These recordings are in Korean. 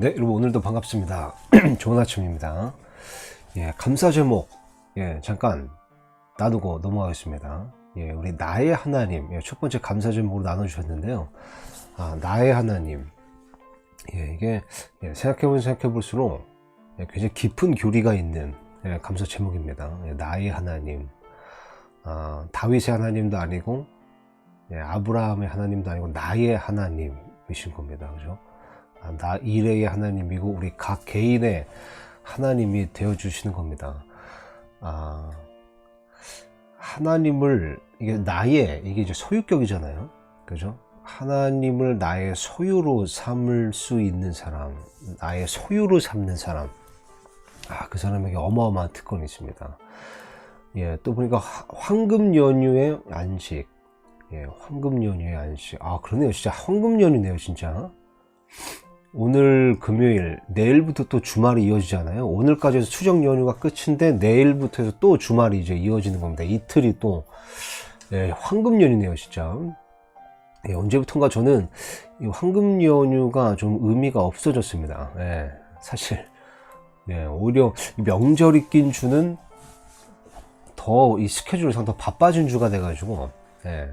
네, 여러분 오늘도 반갑습니다. 좋은 아침입니다. 예, 감사 제목 예, 잠깐 놔두고 넘어가겠습니다. 예, 우리 나의 하나님 예, 첫 번째 감사 제목으로 나눠 주셨는데요. 아, 나의 하나님 예, 이게 예, 생각해 보면 생각해 볼수록 예, 굉장히 깊은 교리가 있는 예, 감사 제목입니다. 예, 나의 하나님 아, 다윗의 하나님도 아니고 예, 아브라함의 하나님도 아니고 나의 하나님이신 겁니다. 그죠? 아, 나 일의 하나님이고 우리 각 개인의 하나님이 되어 주시는 겁니다. 아, 하나님을 이게 나의 이게 이제 소유격이잖아요. 그죠? 하나님을 나의 소유로 삼을 수 있는 사람, 나의 소유로 삼는 사람. 아, 그 사람에게 어마어마한 특권이 있습니다. 예, 또 보니까 화- 황금 연휴의 안식. 예, 황금 연휴의 안식. 아, 그러네요. 진짜 황금 연휴네요, 진짜. 오늘 금요일, 내일부터 또 주말이 이어지잖아요. 오늘까지 해서 추정 연휴가 끝인데 내일부터 해서 또 주말이 이제 이어지는 겁니다. 이틀이 또 예, 황금 연휴네요, 진짜. 예, 언제부턴가 저는 이 황금 연휴가 좀 의미가 없어졌습니다. 예, 사실 예, 오히려 이 명절이 낀 주는 더 이 스케줄상 더 바빠진 주가 돼가지고 예.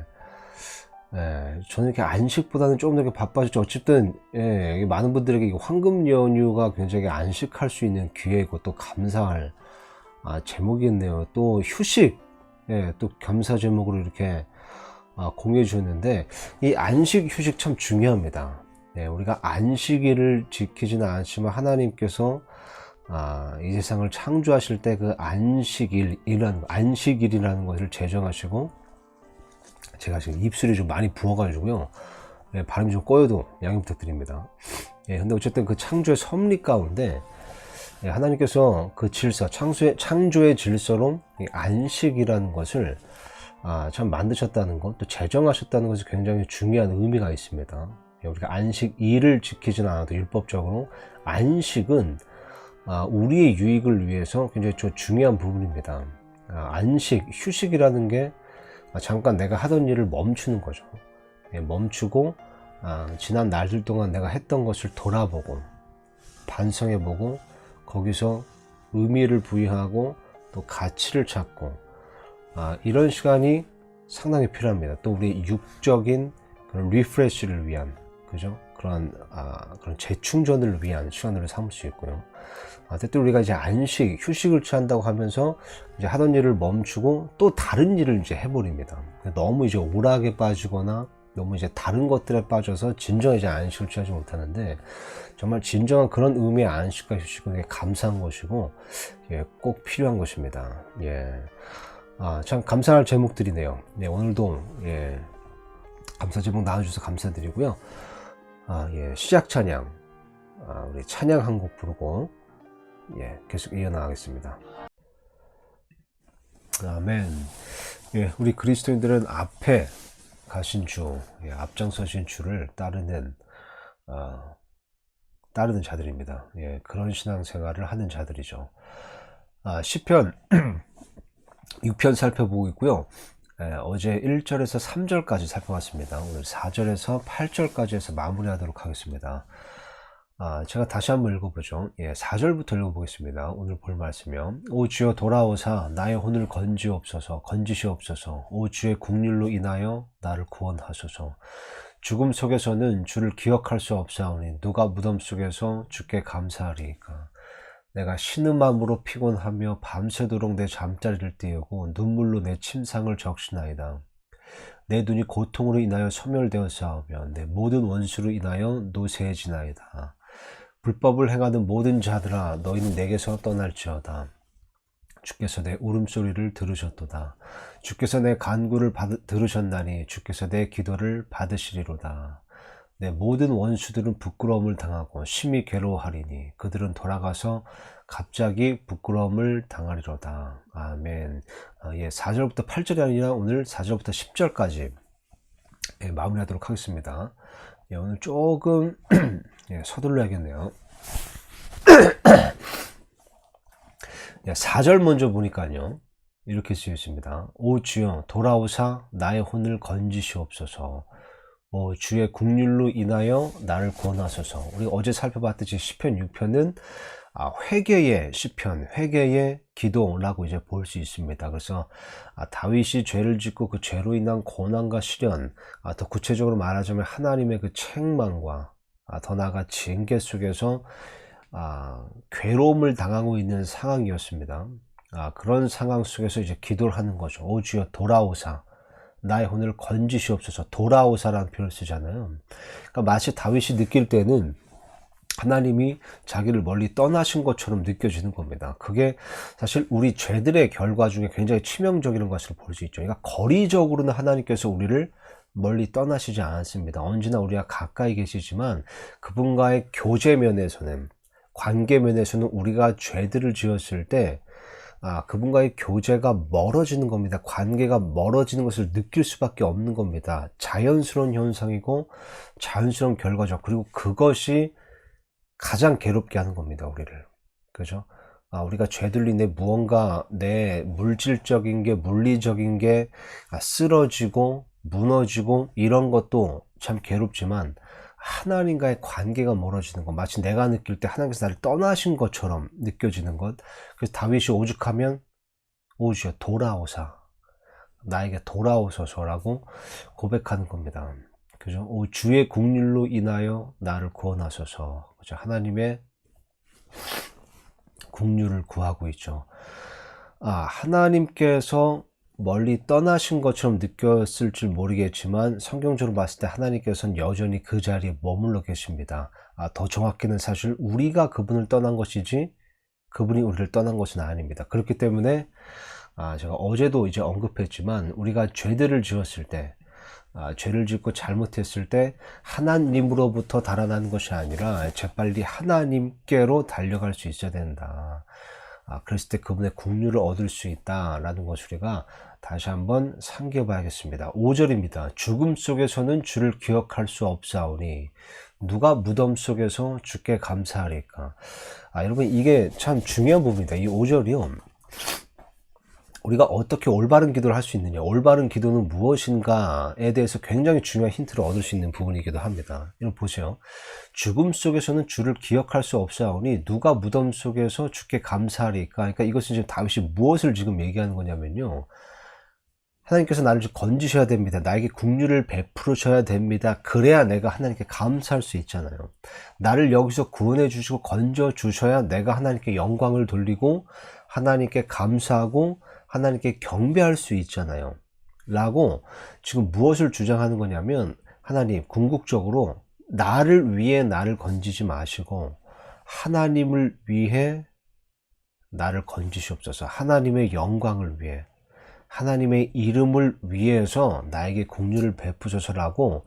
예, 저는 이렇게 안식보다는 조금 더 바빠졌죠. 어쨌든, 예, 이 많은 분들에게 이 황금 연휴가 굉장히 안식할 수 있는 기회고 또 감사할, 아, 제목이겠네요. 또 휴식, 예, 또 감사 제목으로 이렇게, 아, 공유해 주셨는데, 이 안식, 휴식 참 중요합니다. 예, 우리가 안식일을 지키지는 않지만 하나님께서, 아, 이 세상을 창조하실 때 그 안식일이라는, 안식일이라는 것을 제정하시고, 제가 지금 입술이 좀 많이 부어가지고요. 예, 발음이 좀 꼬여도 양해 부탁드립니다. 예, 근데 어쨌든 그 창조의 섭리 가운데 예, 하나님께서 그 질서, 창조의, 창조의 질서로 이 안식이라는 것을 아, 참 만드셨다는 것, 또 제정하셨다는 것이 굉장히 중요한 의미가 있습니다. 예, 우리가 안식 일을 지키지는 않아도 율법적으로 안식은 아, 우리의 유익을 위해서 굉장히 좀 중요한 부분입니다. 아, 안식, 휴식이라는 게 아, 잠깐 내가 하던 일을 멈추는 거죠. 예, 멈추고 아, 지난 날들 동안 내가 했던 것을 돌아보고 반성해보고 거기서 의미를 부여하고 또 가치를 찾고 아, 이런 시간이 상당히 필요합니다. 또 우리 육적인 그런 리프레시를 위한 그죠? 그런 아, 그런 재충전을 위한 시간으로 삼을 수 있고요. 아, 때때 우리가 이제 안식, 휴식을 취한다고 하면서 이제 하던 일을 멈추고 또 다른 일을 이제 해버립니다. 너무 이제 오락에 빠지거나 너무 이제 다른 것들에 빠져서 진정 이제 안식을 취하지 못하는데 정말 진정한 그런 의미의 안식과 휴식은 감사한 것이고 예, 꼭 필요한 것입니다. 예. 아, 참 감사할 제목들이네요. 예, 오늘도 예, 감사 제목 나와주셔서 감사드리고요. 아, 예, 시작 찬양. 아, 우리 찬양 한 곡 부르고 예, 계속 이어나가겠습니다. 아멘. 예, 우리 그리스도인들은 앞에 가신 주, 예, 앞장서신 주를 따르는, 아, 따르는 자들입니다. 예, 그런 신앙생활을 하는 자들이죠. 아, 10편, 6편 살펴보고 있고요. 예, 어제 1절에서 3절까지 살펴봤습니다. 오늘 4절에서 8절까지 해서 마무리하도록 하겠습니다. 아, 제가 다시 한번 읽어보죠. 예, 4절부터 읽어보겠습니다. 오늘 볼 말씀이요. 오 주여 돌아오사 나의 혼을 건지옵소서 건지시옵소서 오 주의 국률로 인하여 나를 구원하소서 죽음 속에서는 주를 기억할 수 없사오니 누가 무덤 속에서 주께 감사하리이까 내가 신음함으로 피곤하며 밤새도록 내 잠자리를 띄우고 눈물로 내 침상을 적시나이다. 내 눈이 고통으로 인하여 소멸되었사오며 내 모든 원수로 인하여 노쇠해지나이다. 불법을 행하는 모든 자들아 너희는 내게서 떠날지어다. 주께서 내 울음소리를 들으셨도다. 주께서 내 간구를 받, 들으셨나니 주께서 내 기도를 받으시리로다 내 모든 원수들은 부끄러움을 당하고 심히 괴로워하리니 그들은 돌아가서 갑자기 부끄러움을 당하리로다 아멘 아, 예, 4절부터 8절이 아니라 오늘 4절부터 10절까지 예, 마무리하도록 하겠습니다 예, 오늘 조금 예, 서둘러야겠네요. 예, 4절 먼저 보니까요. 이렇게 쓰여 있습니다. 오 주여 돌아오사 나의 혼을 건지시옵소서. 어, 주의 국률로 인하여 나를 구원하소서. 우리 어제 살펴봤듯이 시편 6편은 아, 회개의 시편, 회개의 기도라고 이제 볼 수 있습니다. 그래서 아, 다윗이 죄를 짓고 그 죄로 인한 고난과 시련, 아, 더 구체적으로 말하자면 하나님의 그 책망과 아, 더 나아가 징계 속에서 아, 괴로움을 당하고 있는 상황이었습니다. 아, 그런 상황 속에서 이제 기도를 하는 거죠. 오 주여 돌아오사. 나의 혼을 건지시옵소서 돌아오사라는 표현을 쓰잖아요. 그러니까 마치 다윗이 느낄 때는 하나님이 자기를 멀리 떠나신 것처럼 느껴지는 겁니다. 그게 사실 우리 죄들의 결과 중에 굉장히 치명적인 것을 볼 수 있죠. 그러니까 거리적으로는 하나님께서 우리를 멀리 떠나시지 않았습니다. 언제나 우리가 가까이 계시지만 그분과의 교제 면에서는 관계 면에서는 우리가 죄들을 지었을 때 아, 그분과의 교제가 멀어지는 겁니다. 관계가 멀어지는 것을 느낄 수밖에 없는 겁니다. 자연스러운 현상이고 자연스러운 결과죠. 그리고 그것이 가장 괴롭게 하는 겁니다. 우리를. 그죠? 아, 우리가 죄들로 인해 무언가 내 물질적인 게 물리적인 게 아, 쓰러지고 무너지고 이런 것도 참 괴롭지만 하나님과의 관계가 멀어지는 것 마치 내가 느낄 때 하나님께서 나를 떠나신 것처럼 느껴지는 것. 그래서 다윗이 오죽하면 오주여 돌아오사. 나에게 돌아오소서라고 고백하는 겁니다. 그죠? 오 주의 국률로 인하여 나를 구원하소서. 그죠? 하나님의 국률을 구하고 있죠. 아 하나님께서 멀리 떠나신 것처럼 느꼈을지 모르겠지만 성경적으로 봤을 때 하나님께서는 여전히 그 자리에 머물러 계십니다. 아, 더 정확히는 사실 우리가 그분을 떠난 것이지 그분이 우리를 떠난 것은 아닙니다. 그렇기 때문에 아, 제가 어제도 이제 언급했지만 우리가 죄들을 지었을 때 아, 죄를 짓고 잘못했을 때 하나님으로부터 달아나는 것이 아니라 재빨리 하나님께로 달려갈 수 있어야 된다. 아, 그랬을 때 그분의 국류를 얻을 수 있다라는 것을 우리가 다시 한번 상기해봐야겠습니다. 5절입니다. 죽음 속에서는 주를 기억할 수 없사오니 누가 무덤 속에서 주께 감사하리까. 아, 여러분 이게 참 중요한 부분입니다. 이 5절이요. 우리가 어떻게 올바른 기도를 할 수 있느냐, 올바른 기도는 무엇인가에 대해서 굉장히 중요한 힌트를 얻을 수 있는 부분이기도 합니다. 이런 보세요. 죽음 속에서는 주를 기억할 수 없사오니 누가 무덤 속에서 주께 감사하리까. 그러니까 이것은 지금 다윗이 무엇을 지금 얘기하는 거냐면요. 하나님께서 나를 건지셔야 됩니다. 나에게 국류를 베풀으셔야 됩니다. 그래야 내가 하나님께 감사할 수 있잖아요. 나를 여기서 구원해 주시고 건져 주셔야 내가 하나님께 영광을 돌리고 하나님께 감사하고 하나님께 경배할 수 있잖아요. 라고 지금 무엇을 주장하는 거냐면 하나님 궁극적으로 나를 위해 나를 건지지 마시고 하나님을 위해 나를 건지시옵소서. 하나님의 영광을 위해 하나님의 이름을 위해서 나에게 공유를 베푸셔서라고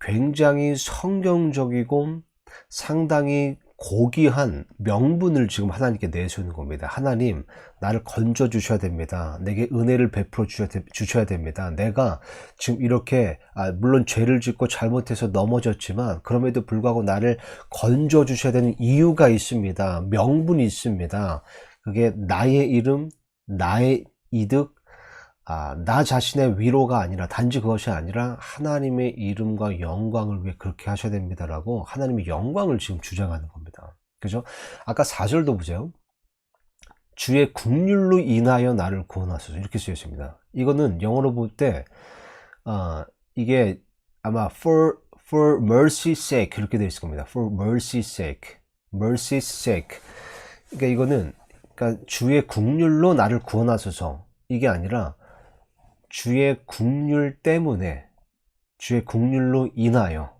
굉장히 성경적이고 상당히 고귀한 명분을 지금 하나님께 내세우는 겁니다. 하나님, 나를 건져 주셔야 됩니다. 내게 은혜를 베풀어 주셔야 됩니다. 내가 지금 이렇게, 아, 물론 죄를 짓고 잘못해서 넘어졌지만, 그럼에도 불구하고 나를 건져 주셔야 되는 이유가 있습니다. 명분이 있습니다. 그게 나의 이름, 나의 이득, 아, 나 자신의 위로가 아니라 단지 그것이 아니라 하나님의 이름과 영광을 위해 그렇게 하셔야 됩니다라고 하나님의 영광을 지금 주장하는 겁니다. 그죠? 아까 4절도 보세요. 주의 국률로 인하여 나를 구원하소서 이렇게 쓰여 있습니다. 이거는 영어로 볼때 어, 이게 아마 for for mercy's sake 그렇게 되어 있을 겁니다. for mercy's sake, mercy's sake. 그러니까 이거는 그러니까 주의 국률로 나를 구원하소서 이게 아니라 주의 국률 때문에 주의 국률로 인하여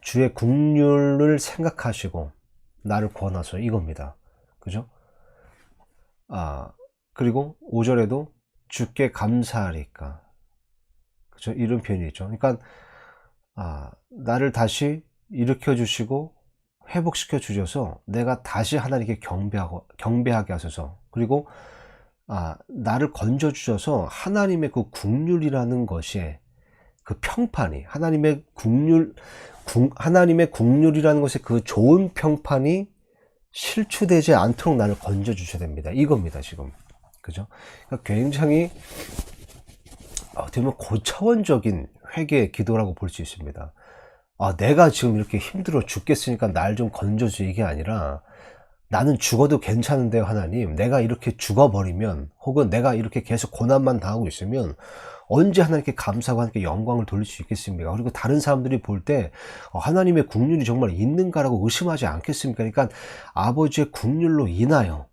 주의 국률을 생각하시고 나를 구원하소 이겁니다. 그죠? 아, 그리고 5절에도 주께 감사하리까. 그죠? 이런 표현이 있죠. 그러니까, 아, 나를 다시 일으켜 주시고 회복시켜 주셔서 내가 다시 하나님께 경배하고, 경배하게 하소서. 그리고 아, 나를 건져 주셔서 하나님의 그 국률이라는 것이 그 평판이 하나님의 국률 하나님의 국률이라는 것의 그 좋은 평판이 실추되지 않도록 나를 건져 주셔야 됩니다. 이겁니다, 지금. 그죠? 그러니까 굉장히 어떻게 보면 고차원적인 회개 기도라고 볼 수 있습니다. 아, 내가 지금 이렇게 힘들어 죽겠으니까 날 좀 건져줘 이게 아니라 나는 죽어도 괜찮은데요, 하나님. 내가 이렇게 죽어버리면 혹은 내가 이렇게 계속 고난만 당하고 있으면 언제 하나님께 감사하고 하나님께 영광을 돌릴 수 있겠습니까? 그리고 다른 사람들이 볼때 어, 하나님의 국률이 정말 있는가라고 의심하지 않겠습니까? 그러니까 아버지의 국률로 인하여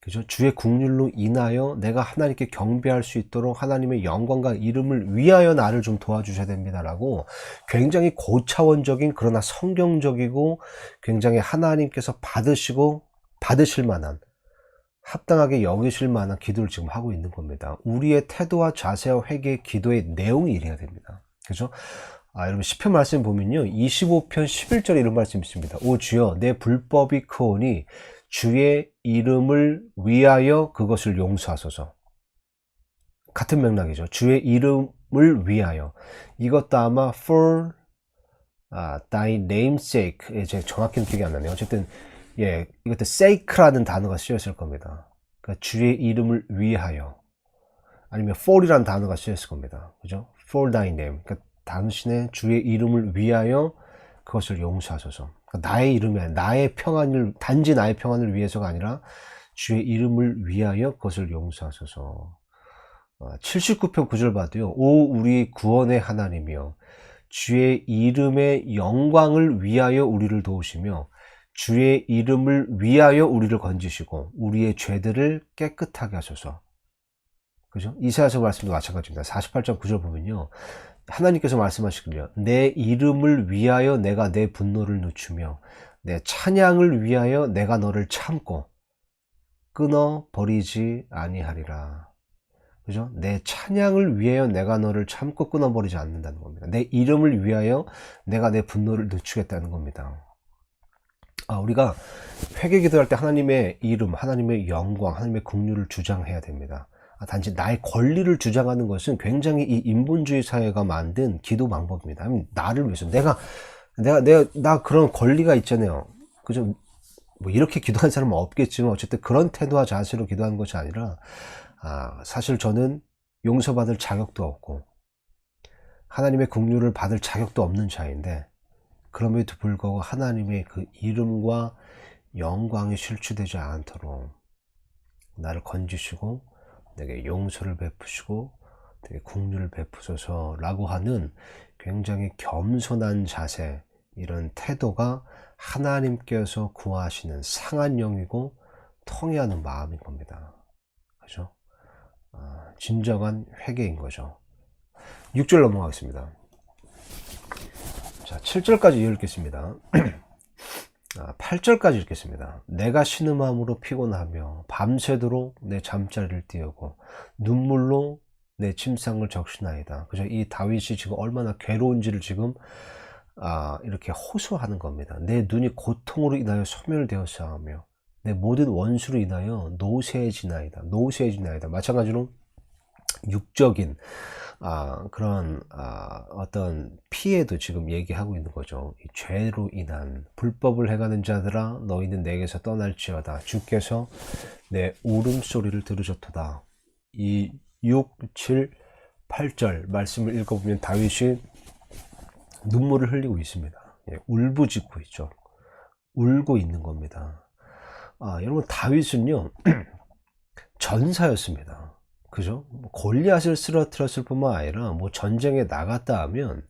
그죠? 주의 국률로 인하여 내가 하나님께 경배할 수 있도록 하나님의 영광과 이름을 위하여 나를 좀 도와주셔야 됩니다라고 굉장히 고차원적인 그러나 성경적이고 굉장히 하나님께서 받으시고 받으실 만한 합당하게 여기실 만한 기도를 지금 하고 있는 겁니다. 우리의 태도와 자세와 회개 기도의 내용이 이래야 됩니다. 그죠? 아, 여러분 10편 말씀 보면요. 25편 11절에 이런 말씀 있습니다. 오 주여 내 불법이 크오니 주의 이름을 위하여 그것을 용서하소서. 같은 맥락이죠. 주의 이름을 위하여. 이것도 아마 for 아, thy name's sake. 예, 제 정확히는 기억이 안 나네요. 어쨌든 예, 이것도 sake라는 단어가 쓰였을 겁니다. 그러니까 주의 이름을 위하여. 아니면 for이라는 단어가 쓰였을 겁니다. 그죠? for thy name. 그러니까 당신의 주의 이름을 위하여 그것을 용서하소서. 그러니까 나의 이름에 나의 평안을 단지 나의 평안을 위해서가 아니라 주의 이름을 위하여 그것을 용서하소서. 79편 9절 봐도요. 오 우리 구원의 하나님이여 주의 이름의 영광을 위하여 우리를 도우시며 주의 이름을 위하여 우리를 건지시고 우리의 죄들을 깨끗하게 하소서. 그죠? 이사야서 말씀도 마찬가지입니다. 48장 9절 보면요. 하나님께서 말씀하시기를 내 이름을 위하여 내가 내 분노를 늦추며 내 찬양을 위하여 내가 너를 참고 끊어 버리지 아니하리라. 그죠? 내 찬양을 위하여 내가 너를 참고 끊어 버리지 않는다는 겁니다. 내 이름을 위하여 내가 내 분노를 늦추겠다는 겁니다. 아, 우리가 회개 기도할 때 하나님의 이름, 하나님의 영광, 하나님의 국류를 주장해야 됩니다. 아, 단지 나의 권리를 주장하는 것은 굉장히 이 인본주의 사회가 만든 기도 방법입니다. 나를 위해서 내가 내가 내가 나 그런 권리가 있잖아요. 그죠? 뭐 이렇게 기도하는 사람은 없겠지만 어쨌든 그런 태도와 자세로 기도하는 것이 아니라 아, 사실 저는 용서받을 자격도 없고 하나님의 국류를 받을 자격도 없는 자인데 그럼에도 불구하고 하나님의 그 이름과 영광이 실추되지 않도록 나를 건지시고 내게 용서를 베푸시고 되게 국류를 베푸소서라고 하는 굉장히 겸손한 자세 이런 태도가 하나님께서 구하시는 상한 영이고 통해하는 마음인 겁니다. 그죠? 아, 진정한 회개인 거죠. 6절 넘어가겠습니다. 자, 7절까지 읽겠습니다. 8절까지 아, 읽겠습니다. 내가 신음함으로 피곤하며 밤새도록 내 잠자리를 띄우고 눈물로 내 침상을 적시나이다. 그죠? 이 다윗이 지금 얼마나 괴로운지를 지금 아, 이렇게 호소하는 겁니다. 내 눈이 고통으로 인하여 소멸되었사 하며 내 모든 원수로 인하여 노쇠해지나이다. 노쇠해지나이다. 마찬가지로 육적인 아, 그런 아, 어떤 피해도 지금 얘기하고 있는 거죠. 이 죄로 인한 불법을 행하는 자들아 너희는 내게서 떠날지어다. 주께서 내 울음소리를 들으셨도다. 이 6, 7, 8절 말씀을 읽어보면 다윗이 눈물을 흘리고 있습니다. 예, 울부짖고 있죠. 울고 있는 겁니다. 아, 여러분 다윗은요 전사였습니다. 그죠? 뭐 골리앗을 쓰러뜨렸을 뿐만 아니라 뭐 전쟁에 나갔다 하면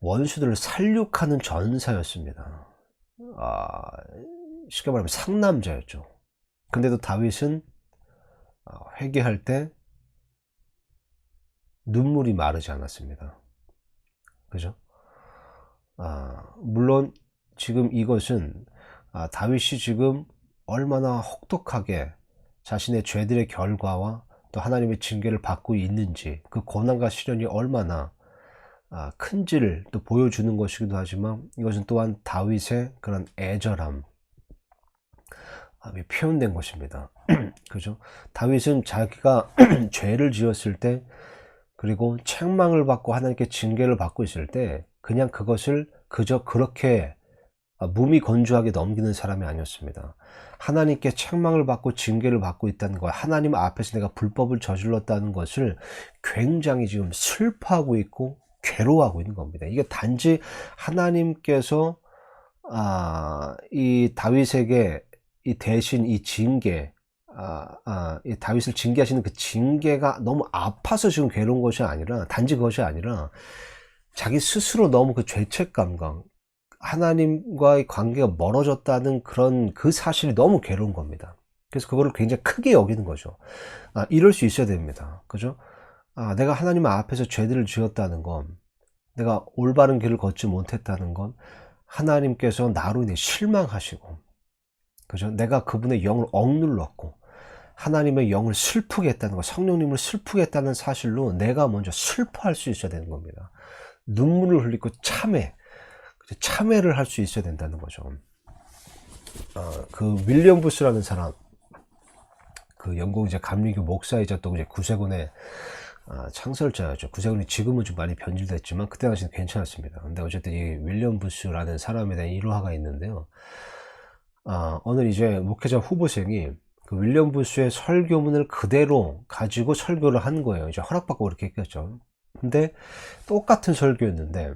원수들을 살육하는 전사였습니다. 아, 쉽게 말하면 상남자였죠. 근데도 다윗은 아, 회개할 때 눈물이 마르지 않았습니다. 그죠? 아, 물론 지금 이것은 아, 다윗이 지금 얼마나 혹독하게 자신의 죄들의 결과와 또 하나님의 징계를 받고 있는지 그 고난과 시련이 얼마나 아, 큰지를 또 보여주는 것이기도 하지만 이것은 또한 다윗의 그런 애절함 표현된 것입니다. 그죠? 다윗은 자기가 죄를 지었을 때 그리고 책망을 받고 하나님께 징계를 받고 있을 때 그냥 그것을 그저 그렇게 몸이 건조하게 넘기는 사람이 아니었습니다. 하나님께 책망을 받고 징계를 받고 있다는 것, 하나님 앞에서 내가 불법을 저질렀다는 것을 굉장히 지금 슬퍼하고 있고 괴로워하고 있는 겁니다. 이게 단지 하나님께서 아, 이 다윗에게 이 대신 이 징계, 아, 아, 이 다윗을 징계하시는 그 징계가 너무 아파서 지금 괴로운 것이 아니라 단지 그것이 아니라 자기 스스로 너무 그 죄책감과 하나님과의 관계가 멀어졌다는 그런 그 사실이 너무 괴로운 겁니다. 그래서 그거를 굉장히 크게 여기는 거죠. 아, 이럴 수 있어야 됩니다. 그죠? 아, 내가 하나님 앞에서 죄들을 지었다는 건, 내가 올바른 길을 걷지 못했다는 건, 하나님께서 나로 인해 실망하시고, 그죠? 내가 그분의 영을 억눌렀고, 하나님의 영을 슬프게 했다는 거, 성령님을 슬프게 했다는 사실로 내가 먼저 슬퍼할 수 있어야 되는 겁니다. 눈물을 흘리고 참회? 참회를 할 수 있어야 된다는 거죠. 어, 그 윌리엄 부스라는 사람, 그 영국 이제 감리교 목사이자 또 이제 구세군의 아, 창설자였죠. 구세군이 지금은 좀 많이 변질됐지만 그때 당시는 괜찮았습니다. 근데 어쨌든 이 윌리엄 부스라는 사람에 대한 일화가 있는데요. 아, 오늘 이제 목회자 후보생이 그 윌리엄 부스의 설교문을 그대로 가지고 설교를 한 거예요. 이제 허락받고 그렇게 했겠죠. 근데 똑같은 설교였는데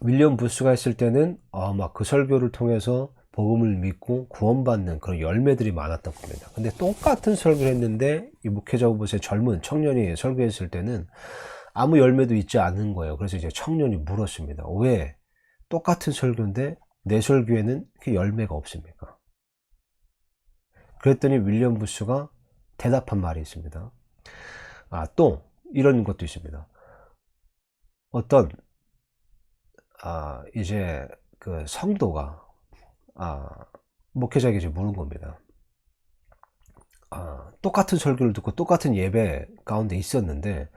윌리엄 부스가 했을 때는 아, 막그 설교를 통해서 복음을 믿고 구원받는 그런 열매들이 많았던 겁니다. 근데 똑같은 설교를 했는데 이 목회자 후보의 젊은 청년이 설교했을 때는 아무 열매도 있지 않은 거예요. 그래서 이제 청년이 물었습니다. 왜 똑같은 설교인데 내 설교에는 그 열매가 없습니까? 그랬더니 윌리엄 부스가 대답한 말이 있습니다. 아, 또 이런 것도 있습니다. 어떤 아, 이제 그 성도가 아, 목회자에게 이제 물은 겁니다. 아, 똑같은 설교를 듣고 똑같은 예배 가운데 있었는데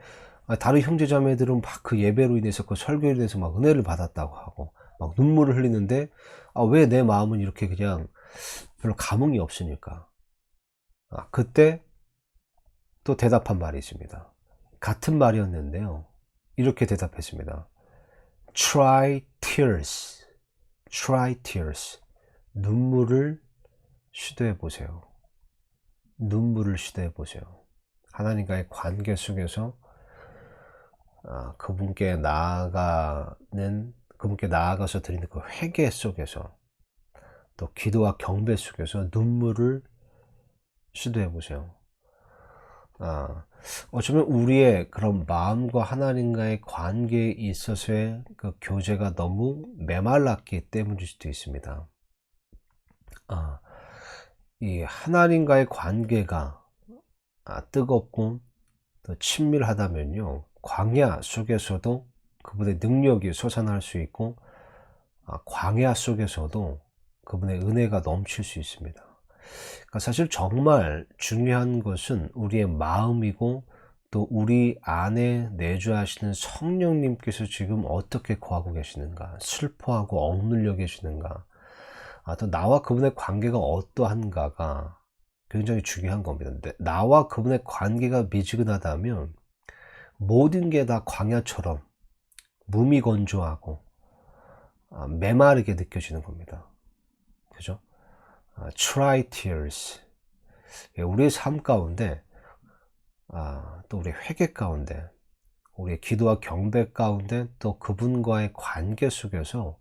아, 다른 형제자매들은 막 그 예배로 인해서 그 설교에 대해서 막 은혜를 받았다고 하고 막 눈물을 흘리는데 아, 왜 내 마음은 이렇게 그냥 별로 감흥이 없으니까 아, 그때 또 대답한 말이 있습니다. 같은 말이었는데요. 이렇게 대답했습니다. Try tears. Try tears. 눈물을 시도해 보세요. 눈물을 시도해 보세요. 하나님과의 관계 속에서 아, 그분께 나아가는 그분께 나아가서 드리는 그 회개 속에서 또 기도와 경배 속에서 눈물을 시도해 보세요. 아, 어쩌면 우리의 그런 마음과 하나님과의 관계에 있어서의 그 교제가 너무 메말랐기 때문일 수도 있습니다. 아, 이 하나님과의 관계가 아, 뜨겁고 또 친밀하다면요 광야 속에서도 그분의 능력이 솟아날 수 있고 아, 광야 속에서도 그분의 은혜가 넘칠 수 있습니다. 그러니까 사실 정말 중요한 것은 우리의 마음이고 또 우리 안에 내주하시는 성령님께서 지금 어떻게 거하고 계시는가 슬퍼하고 억눌려 계시는가 아, 또 나와 그분의 관계가 어떠한가가 굉장히 중요한 겁니다. 나와 그분의 관계가 미지근하다면 모든 게 다 광야처럼 무미건조하고 아, 메마르게 느껴지는 겁니다. 그죠? 아, try tears. 예, 우리의 삶 가운데, 아, 또 우리 회개 가운데, 우리의 기도와 경배 가운데, 또 그분과의 관계 속에서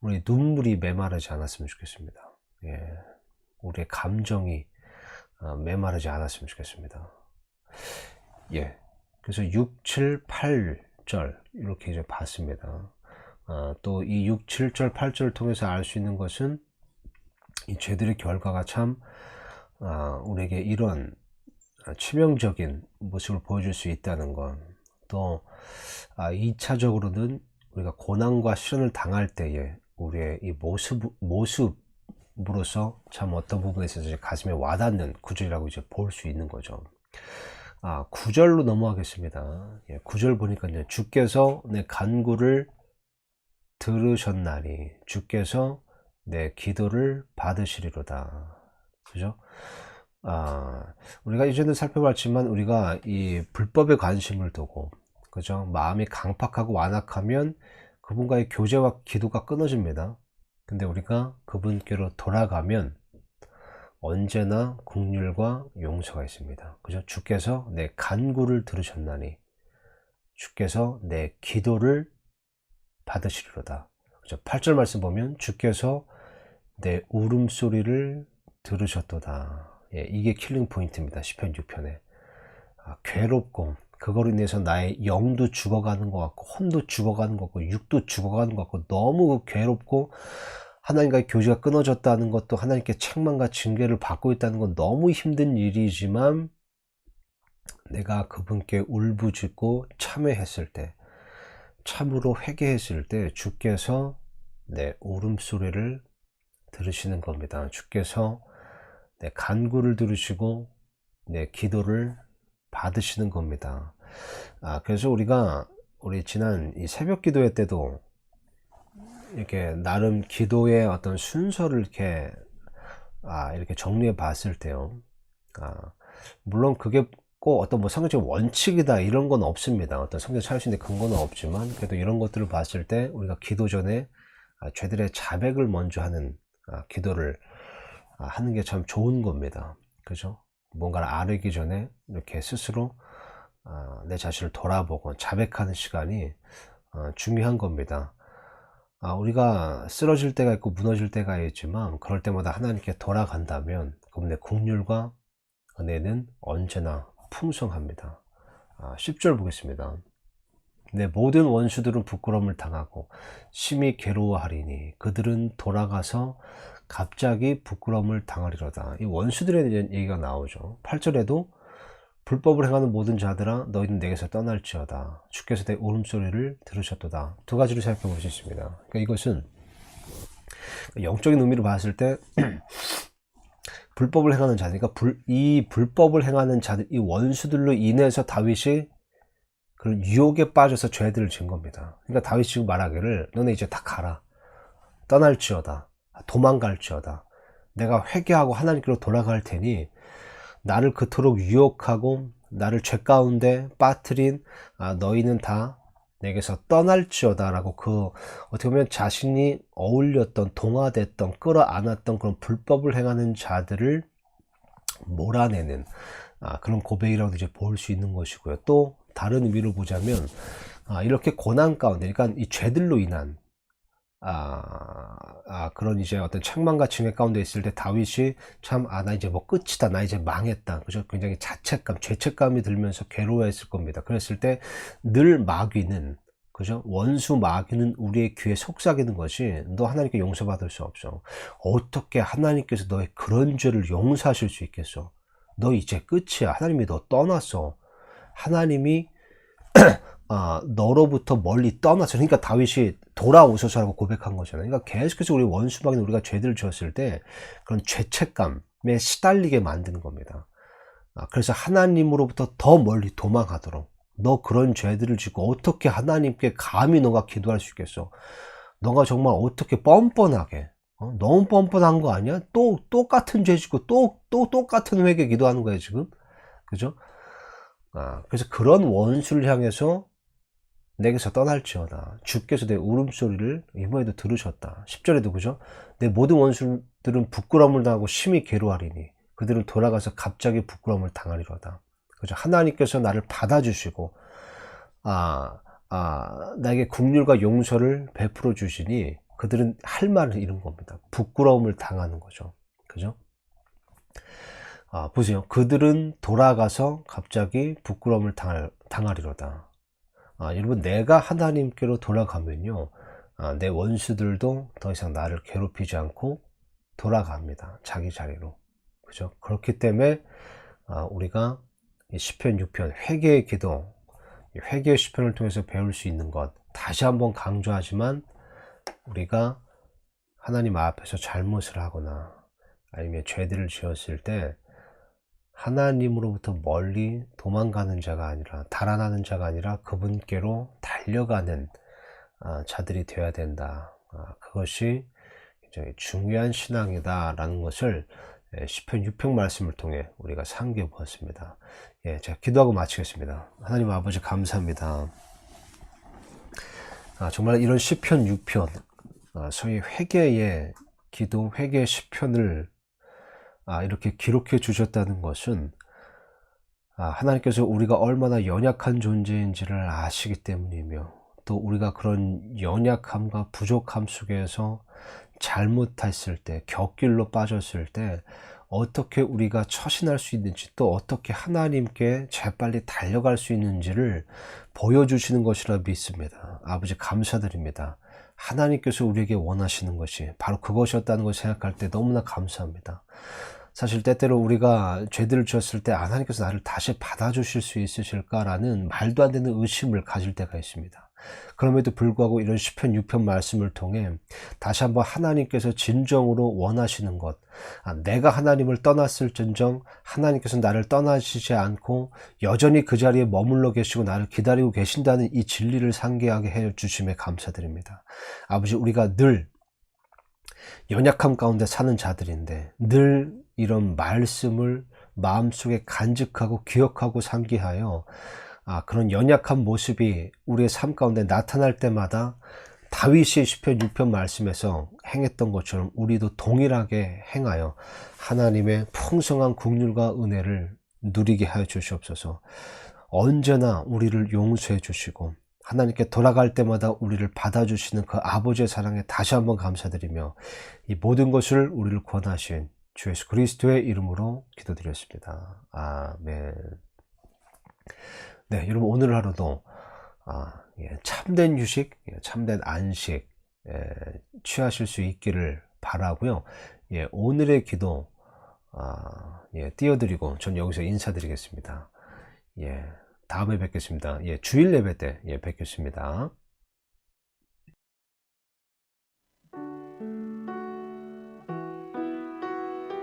우리 눈물이 메마르지 않았으면 좋겠습니다. 예, 우리의 감정이 어, 메마르지 않았으면 좋겠습니다. 예, 그래서 6, 7, 8절 이렇게 이제 봤습니다. 어, 또이 6, 7절, 8절을 통해서 알 수 있는 것은 이 죄들의 결과가 참 어, 우리에게 이런 치명적인 모습을 보여줄 수 있다는 것. 또 아, 2차적으로는 우리가 고난과 시련을 당할 때에 우리의 이 모습, 모습으로서 참 어떤 부분에 있어서 가슴에 와닿는 구절이라고 이제 볼 수 있는 거죠. 아, 구절로 넘어가겠습니다. 예, 구절 보니까 이제 주께서 내 간구를 들으셨나니 주께서 내 기도를 받으시리로다. 그죠? 아, 우리가 이전에 살펴봤지만 우리가 이 불법에 관심을 두고 그죠? 마음이 강팍하고 완악하면 그분과의 교제와 기도가 끊어집니다. 근데 우리가 그분께로 돌아가면 언제나 국률과 용서가 있습니다. 그죠? 주께서 내 간구를 들으셨나니 주께서 내 기도를 받으시리로다. 그죠? 8절 말씀 보면 주께서 내 울음소리를 들으셨도다. 예, 이게 킬링 포인트입니다. 10편 6편에. 아, 괴롭고 그거로 인해서 나의 영도 죽어가는 것 같고 혼도 죽어가는 것 같고 육도 죽어가는 것 같고 너무 괴롭고 하나님과의 교제가 끊어졌다는 것도 하나님께 책망과 징계를 받고 있다는 건 너무 힘든 일이지만 내가 그분께 울부짖고 참회했을 때 참으로 회개했을 때 주께서 내 울음소리를 들으시는 겁니다. 주께서 내 간구를 들으시고 내 기도를 받으시는 겁니다. 아, 그래서 우리가 우리 지난 이 새벽 기도회 때도 이렇게 나름 기도의 어떤 순서를 이렇게 아, 이렇게 정리해 봤을 때요. 아, 물론 그게 꼭 어떤 뭐 성경적 원칙이다 이런 건 없습니다. 어떤 성경 있는 근거는 없지만 그래도 이런 것들을 봤을 때 우리가 기도 전에 아, 죄들의 자백을 먼저 하는 아, 기도를 아, 하는 게 참 좋은 겁니다. 그죠? 뭔가를 아르기 전에 이렇게 스스로 아, 내 자신을 돌아보고 자백하는 시간이 어, 중요한 겁니다. 아, 우리가 쓰러질 때가 있고 무너질 때가 있지만 그럴 때마다 하나님께 돌아간다면 그분의 국률과 은혜는 언제나 풍성합니다. 아, 10절 보겠습니다. 내 모든 원수들은 부끄러움을 당하고 심히 괴로워하리니 그들은 돌아가서 갑자기 부끄러움을 당하리로다. 이 원수들에 대한 얘기가 나오죠. 8절에도 불법을 행하는 모든 자들아 너희는 내게서 떠날지어다. 주께서 내 울음소리를 들으셨도다. 두 가지로 생각해 볼 수 있습니다. 그러니까 이것은 영적인 의미로 봤을 때 불법을 행하는 자니까 불, 이 불법을 행하는 자들, 이 원수들로 인해서 다윗이 그런 유혹에 빠져서 죄들을 진 겁니다. 그러니까 다윗이 지금 말하기를 너네 이제 다 가라. 떠날지어다. 도망갈지어다. 내가 회개하고 하나님께로 돌아갈 테니 나를 그토록 유혹하고 나를 죄 가운데 빠뜨린 아, 너희는 다 내게서 떠날지어다라고 그 어떻게 보면 자신이 어울렸던 동화됐던 끌어안았던 그런 불법을 행하는 자들을 몰아내는 아, 그런 고백이라고 이제 볼 수 있는 것이고요. 또 다른 의미로 보자면 아, 이렇게 고난 가운데, 그러니까 이 죄들로 인한 아, 아, 그런 이제 어떤 책망과 징계 가운데 있을 때 다윗이 참, 아, 나 이제 뭐 끝이다. 나 이제 망했다. 그죠? 굉장히 자책감, 죄책감이 들면서 괴로워했을 겁니다. 그랬을 때 늘 마귀는, 그죠? 원수 마귀는 우리의 귀에 속삭이는 것이 너 하나님께 용서받을 수 없어. 어떻게 하나님께서 너의 그런 죄를 용서하실 수 있겠어? 너 이제 끝이야. 하나님이 너 떠났어. 하나님이 아, 너로부터 멀리 떠나서 그러니까 다윗이 돌아오소서라고 고백한 거잖아요. 그러니까 계속해서 우리 원수방에 우리가 죄들을 지었을 때 그런 죄책감에 시달리게 만드는 겁니다. 아, 그래서 하나님으로부터 더 멀리 도망가도록 너 그런 죄들을 짓고 어떻게 하나님께 감히 너가 기도할 수 있겠어? 너가 정말 어떻게 뻔뻔하게 어? 너무 뻔뻔한 거 아니야? 또 똑같은 죄 짓고 또 또 똑같은 회개 기도하는 거야 지금, 그죠? 아, 그래서 그런 원수를 향해서 내게서 떠날지어다. 주께서 내 울음소리를 이번에도 들으셨다. 10절에도 그죠? 내 모든 원수들은 부끄러움을 당하고 심히 괴로워하리니 그들은 돌아가서 갑자기 부끄러움을 당하리로다. 그죠? 하나님께서 나를 받아주시고 아, 아, 나에게 국률과 용서를 베풀어 주시니 그들은 할 말을 잃은 겁니다. 부끄러움을 당하는 거죠. 그죠? 아, 보세요. 그들은 돌아가서 갑자기 부끄러움을 당할, 당하리로다. 아, 여러분 내가 하나님께로 돌아가면요 아, 내 원수들도 더 이상 나를 괴롭히지 않고 돌아갑니다 자기 자리로 그죠 그렇기 때문에 아, 우리가 10편 6편 회개의 기도 회개의 10편을 통해서 배울 수 있는 것 다시 한번 강조하지만 우리가 하나님 앞에서 잘못을 하거나 아니면 죄들을 지었을 때 하나님으로부터 멀리 도망가는 자가 아니라 달아나는 자가 아니라 그분께로 달려가는 아, 자들이 되어야 된다. 아, 그것이 굉장히 중요한 신앙이다라는 것을 10편 예, 6편 말씀을 통해 우리가 상기해 보았습니다. 예, 제가 기도하고 마치겠습니다. 하나님 아버지 감사합니다. 아, 정말 이런 10편 6편 소위 회개의 기도 회개의 10편을 아, 이렇게 기록해 주셨다는 것은 아, 하나님께서 우리가 얼마나 연약한 존재인지를 아시기 때문이며 또 우리가 그런 연약함과 부족함 속에서 잘못했을 때, 격길로 빠졌을 때 어떻게 우리가 처신할 수 있는지 또 어떻게 하나님께 재빨리 달려갈 수 있는지를 보여주시는 것이라 믿습니다. 아버지 감사드립니다. 하나님께서 우리에게 원하시는 것이 바로 그것이었다는 걸 생각할 때 너무나 감사합니다. 사실 때때로 우리가 죄들을 지었을 때 아, 하나님께서 나를 다시 받아주실 수 있으실까라는 말도 안 되는 의심을 가질 때가 있습니다. 그럼에도 불구하고 이런 시편 6편 말씀을 통해 다시 한번 하나님께서 진정으로 원하시는 것, 아, 내가 하나님을 떠났을진정 하나님께서 나를 떠나시지 않고 여전히 그 자리에 머물러 계시고 나를 기다리고 계신다는 이 진리를 상기하게 해 주심에 감사드립니다. 아버지 우리가 늘 연약함 가운데 사는 자들인데 늘 이런 말씀을 마음속에 간직하고 기억하고 상기하여 아, 그런 연약한 모습이 우리의 삶 가운데 나타날 때마다 다윗이 시편 6편 말씀에서 행했던 것처럼 우리도 동일하게 행하여 하나님의 풍성한 국률과 은혜를 누리게 하여 주시옵소서. 언제나 우리를 용서해 주시고 하나님께 돌아갈 때마다 우리를 받아주시는 그 아버지의 사랑에 다시 한번 감사드리며 이 모든 것을 우리를 권하신 주 예수 그리스도의 이름으로 기도드렸습니다. 아멘. 네, 여러분 오늘 하루도 아, 예, 참된 휴식, 예, 참된 안식 예, 취하실 수 있기를 바라고요. 예, 오늘의 기도 아, 예, 띄워드리고 전 여기서 인사드리겠습니다. 예, 다음에 뵙겠습니다. 예, 주일 예배 때 예, 뵙겠습니다.